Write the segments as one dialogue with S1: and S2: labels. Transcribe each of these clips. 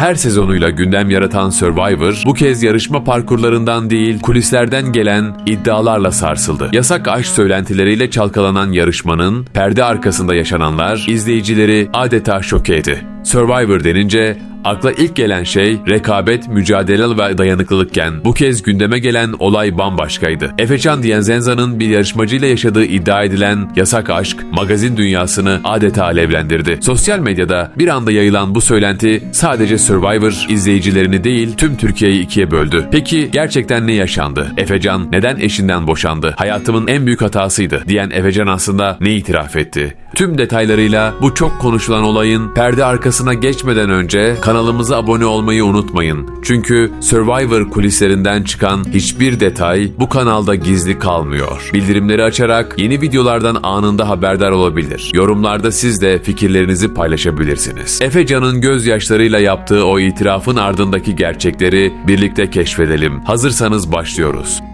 S1: Her sezonuyla gündem yaratan Survivor, bu kez yarışma parkurlarından değil, kulislerden gelen iddialarla sarsıldı. Yasak aşk söylentileriyle çalkalanan yarışmanın perde arkasında yaşananlar izleyicileri adeta şoke etti. Survivor denince akla ilk gelen şey rekabet, mücadele ve dayanıklılıkken bu kez gündeme gelen olay bambaşkaydı. Efecan Dienzenza'nın bir yarışmacıyla yaşadığı iddia edilen yasak aşk magazin dünyasını adeta alevlendirdi. Sosyal medyada bir anda yayılan bu söylenti sadece Survivor izleyicilerini değil tüm Türkiye'yi ikiye böldü. Peki gerçekten ne yaşandı? Efecan neden eşinden boşandı? Hayatımın en büyük hatasıydı diyen Efecan aslında ne itiraf etti? Tüm detaylarıyla bu çok konuşulan olayın perde arkasına geçmeden önce kanalımıza abone olmayı unutmayın. Çünkü Survivor kulislerinden çıkan hiçbir detay bu kanalda gizli kalmıyor. Bildirimleri açarak yeni videolardan anında haberdar olabilir. Yorumlarda siz de fikirlerinizi paylaşabilirsiniz. Efecan'ın gözyaşlarıyla yaptığı o itirafın ardındaki gerçekleri birlikte keşfedelim. Hazırsanız başlıyoruz.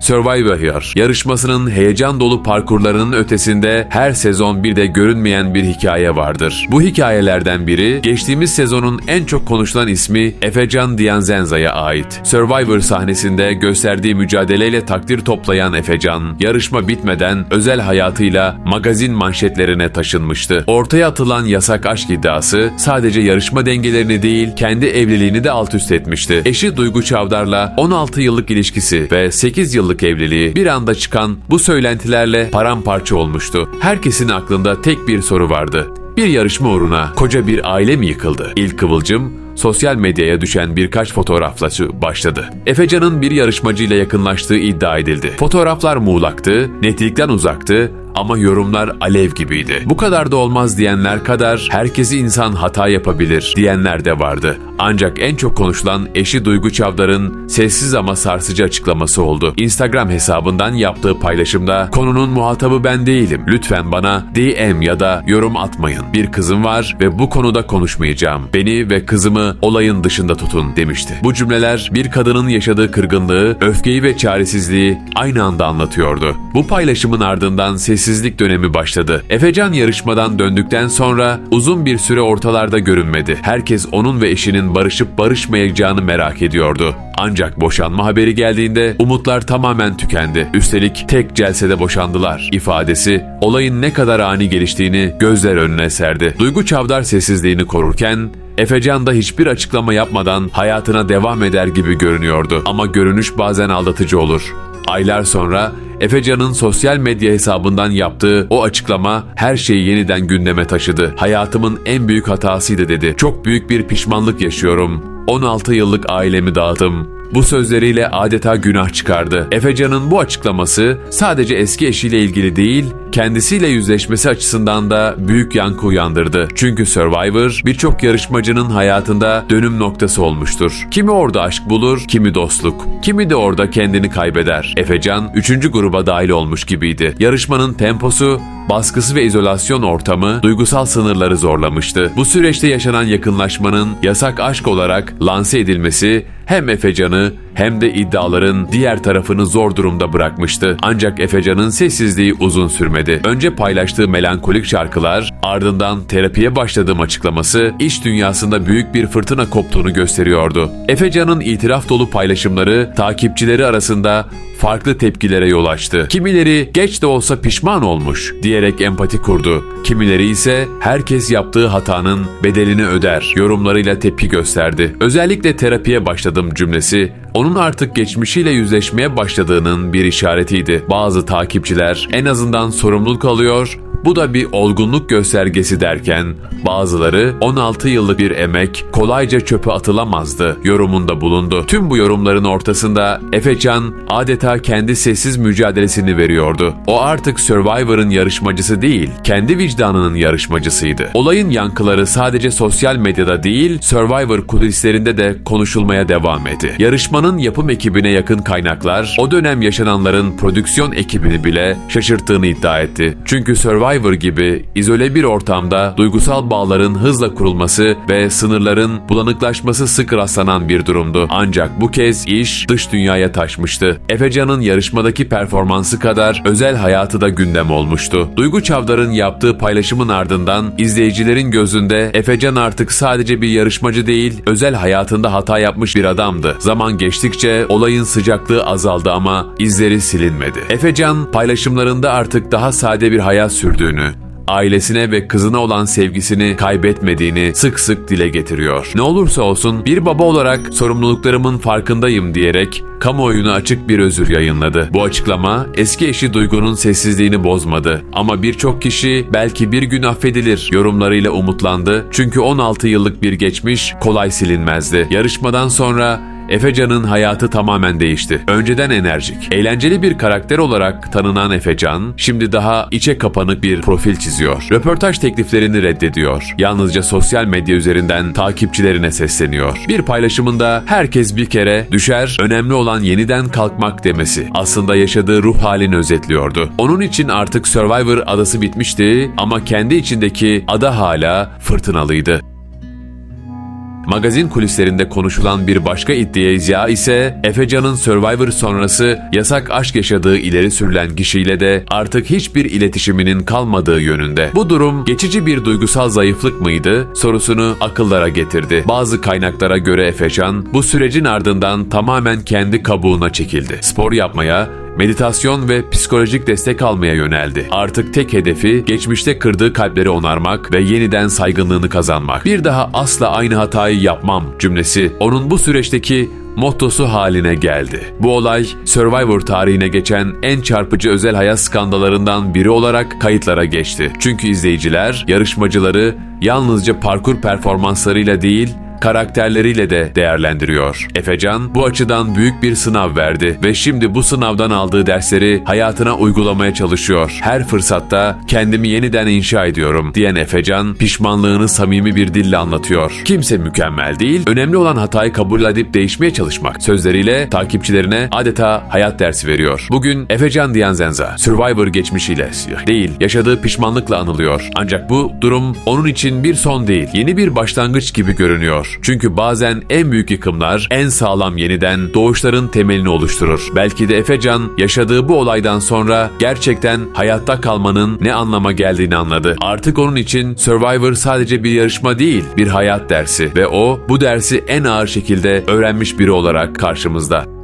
S1: Survivor yarışmasının heyecan dolu parkurlarının ötesinde her sezon bir de görünmeyen bir hikaye vardır. Bu hikayelerden biri geçtiğimiz sezonun en çok konuşulan ismi Efecan Dianzenza'ya ait. Survivor sahnesinde gösterdiği mücadeleyle takdir toplayan Efecan, yarışma bitmeden özel hayatıyla magazin manşetlerine taşınmıştı. Ortaya atılan yasak aşk iddiası sadece yarışma dengelerini değil kendi evliliğini de alt üst etmişti. Eşi Duygu Çavdar'la 16 yıllık ilişkisi ve 8 yıllık evliliği bir anda çıkan bu söylentilerle paramparça olmuştu. Herkesin aklında tek bir soru vardı. Bir yarışma uğruna koca bir aile mi yıkıldı? İlk kıvılcım sosyal medyaya düşen birkaç fotoğrafla başladı. Efecan'ın bir yarışmacıyla yakınlaştığı iddia edildi. Fotoğraflar muğlaktı, netlikten uzaktı ama yorumlar alev gibiydi. Bu kadar da olmaz diyenler kadar herkesi insan hata yapabilir diyenler de vardı. Ancak en çok konuşulan eşi Duygu Çavdar'ın sessiz ama sarsıcı açıklaması oldu. Instagram hesabından yaptığı paylaşımda konunun muhatabı ben değilim. Lütfen bana DM ya da yorum atmayın. Bir kızım var ve bu konuda konuşmayacağım. Beni ve kızımı olayın dışında tutun demişti. Bu cümleler bir kadının yaşadığı kırgınlığı, öfkeyi ve çaresizliği aynı anda anlatıyordu. Bu paylaşımın ardından sessizlik dönemi başladı. Efecan yarışmadan döndükten sonra uzun bir süre ortalarda görünmedi. Herkes onun ve eşinin barışıp barışmayacağını merak ediyordu. Ancak boşanma haberi geldiğinde umutlar tamamen tükendi. Üstelik tek celsede boşandılar ifadesi olayın ne kadar ani geliştiğini gözler önüne serdi. Duygu Çavdar sessizliğini korurken Efecan da hiçbir açıklama yapmadan hayatına devam eder gibi görünüyordu. Ama görünüş bazen aldatıcı olur. Aylar sonra Efecan'ın sosyal medya hesabından yaptığı o açıklama her şeyi yeniden gündeme taşıdı. Hayatımın en büyük hatasıydı dedi. Çok büyük bir pişmanlık yaşıyorum. 16 yıllık ailemi dağıttım. Bu sözleriyle adeta günah çıkardı. Efecan'ın bu açıklaması sadece eski eşiyle ilgili değil, kendisiyle yüzleşmesi açısından da büyük yankı uyandırdı. Çünkü Survivor birçok yarışmacının hayatında dönüm noktası olmuştur. Kimi orada aşk bulur, kimi dostluk, kimi de orada kendini kaybeder. Efecan 3. gruba dahil olmuş gibiydi. Yarışmanın temposu, baskısı ve izolasyon ortamı duygusal sınırları zorlamıştı. Bu süreçte yaşanan yakınlaşmanın yasak aşk olarak lanse edilmesi hem Efecan'ı hem de iddiaların diğer tarafını zor durumda bırakmıştı. Ancak Efecan'ın sessizliği uzun sürmedi. Önce paylaştığı melankolik şarkılar, ardından terapiye başladığım açıklaması iş dünyasında büyük bir fırtına koptuğunu gösteriyordu. Efecan'ın itiraf dolu paylaşımları takipçileri arasında farklı tepkilere yol açtı. Kimileri geç de olsa pişman olmuş diyerek empati kurdu. Kimileri ise herkes yaptığı hatanın bedelini öder yorumlarıyla tepki gösterdi. Özellikle terapiye başladım cümlesi onun artık geçmişiyle yüzleşmeye başladığının bir işaretiydi. Bazı takipçiler en azından sorumluluk alıyor, bu da bir olgunluk göstergesi derken bazıları 16 yıllık bir emek kolayca çöpe atılamazdı yorumunda bulundu. Tüm bu yorumların ortasında Efecan adeta kendi sessiz mücadelesini veriyordu. O artık Survivor'ın yarışmacısı değil, kendi vicdanının yarışmacısıydı. Olayın yankıları sadece sosyal medyada değil, Survivor kulislerinde de konuşulmaya devam etti. Yarışmanın yapım ekibine yakın kaynaklar o dönem yaşananların prodüksiyon ekibini bile şaşırttığını iddia etti. Çünkü Survivor Survivor gibi izole bir ortamda duygusal bağların hızla kurulması ve sınırların bulanıklaşması sık rastlanan bir durumdu. Ancak bu kez iş dış dünyaya taşmıştı. Efecan'ın yarışmadaki performansı kadar özel hayatı da gündem olmuştu. Duygu Çavdar'ın yaptığı paylaşımın ardından izleyicilerin gözünde Efecan artık sadece bir yarışmacı değil, özel hayatında hata yapmış bir adamdı. Zaman geçtikçe olayın sıcaklığı azaldı ama izleri silinmedi. Efecan paylaşımlarında artık daha sade bir hayat sürdüğünü, ailesine ve kızına olan sevgisini kaybetmediğini sık sık dile getiriyor. Ne olursa olsun bir baba olarak sorumluluklarımın farkındayım diyerek kamuoyuna açık bir özür yayınladı. Bu açıklama eski eşi Duygu'nun sessizliğini bozmadı ama birçok kişi belki bir gün affedilir yorumlarıyla umutlandı. Çünkü 16 yıllık bir geçmiş kolay silinmezdi. Yarışmadan sonra Efecan'ın hayatı tamamen değişti. Önceden enerjik, eğlenceli bir karakter olarak tanınan Efecan, şimdi daha içe kapanık bir profil çiziyor. Röportaj tekliflerini reddediyor. Yalnızca sosyal medya üzerinden takipçilerine sesleniyor. Bir paylaşımında herkes bir kere düşer, önemli olan yeniden kalkmak demesi. Aslında yaşadığı ruh halini özetliyordu. Onun için artık Survivor adası bitmişti ama kendi içindeki ada hala fırtınalıydı. Magazin kulislerinde konuşulan bir başka iddia ise Efecan'ın Survivor sonrası yasak aşk yaşadığı ileri sürülen kişiyle de artık hiçbir iletişiminin kalmadığı yönünde. Bu durum geçici bir duygusal zayıflık mıydı sorusunu akıllara getirdi. Bazı kaynaklara göre Efecan bu sürecin ardından tamamen kendi kabuğuna çekildi. Spor yapmaya, meditasyon ve psikolojik destek almaya yöneldi. Artık tek hedefi geçmişte kırdığı kalpleri onarmak ve yeniden saygınlığını kazanmak. Bir daha asla aynı hatayı yapmam cümlesi onun bu süreçteki mottosu haline geldi. Bu olay Survivor tarihine geçen en çarpıcı özel hayat skandallarından biri olarak kayıtlara geçti. Çünkü izleyiciler yarışmacıları yalnızca parkur performanslarıyla değil karakterleriyle de değerlendiriyor. Efecan bu açıdan büyük bir sınav verdi ve şimdi bu sınavdan aldığı dersleri hayatına uygulamaya çalışıyor. Her fırsatta kendimi yeniden inşa ediyorum diyen Efecan pişmanlığını samimi bir dille anlatıyor. Kimse mükemmel değil, önemli olan hatayı kabul edip değişmeye çalışmak. Sözleriyle takipçilerine adeta hayat dersi veriyor. Bugün Efecan Diyanzenza, Survivor geçmişiyle değil, yaşadığı pişmanlıkla anılıyor. Ancak bu durum onun için bir son değil, yeni bir başlangıç gibi görünüyor. Çünkü bazen en büyük yıkımlar en sağlam yeniden doğuşların temelini oluşturur. Belki de Efecan yaşadığı bu olaydan sonra gerçekten hayatta kalmanın ne anlama geldiğini anladı. Artık onun için Survivor sadece bir yarışma değil, bir hayat dersi ve o bu dersi en ağır şekilde öğrenmiş biri olarak karşımızda.